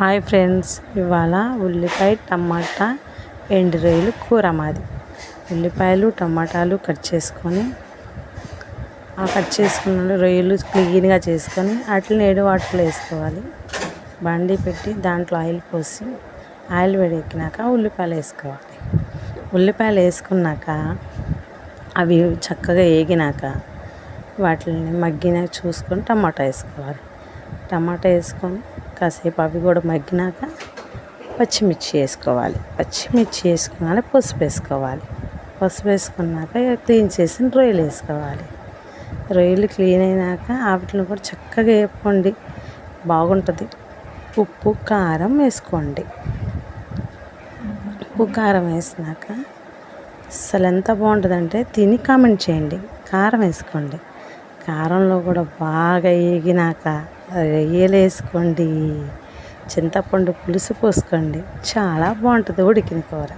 Hi friends ఇవాళ ఉల్లిపాయ టమాటా ఎండు రొయ్యలు కూర మాది. ఉల్లిపాయలు టమాటాలు కట్ చేసుకొని ఆ కట్ చేసుకున్న రొయ్యలు క్లీన్గా చేసుకొని వాటిని ఏడు వాటర్లో వేసుకోవాలి. బండి పెట్టి దాంట్లో ఆయిల్ పోసి ఆయిల్ వేడెక్కినాక ఉల్లిపాయలు వేసుకోవాలి. ఉల్లిపాయలు వేసుకున్నాక అవి చక్కగా వేగినాక వాటిని మగ్గినాక చూసుకొని టమాటా వేసుకోవాలి. టమాటా వేసుకొని కాసేపు అవి కూడా మగ్గినాక పచ్చిమిర్చి వేసుకోవాలి. పచ్చిమిర్చి వేసుకున్నాక పసుపు వేసుకోవాలి. పసుపు వేసుకున్నాక క్లీన్ చేసిన రొయ్యలు వేసుకోవాలి. రొయ్యలు క్లీన్ అయినాక వాటిని కూడా చక్కగా వేపుకోండి. బాగుంటుంది. ఉప్పు కారం వేసుకోండి. ఉప్పు కారం వేసినాక అసలు ఎంత బాగుంటుందంటే తిని కామెంట్ చేయండి. కారం వేసుకోండి. కారంలో కూడా బాగా వేగినాక రొయ్యలు వేసుకోండి. చింతపండు పులుసు పోసుకోండి. చాలా బాగుంటుంది ఉడికిన కూర.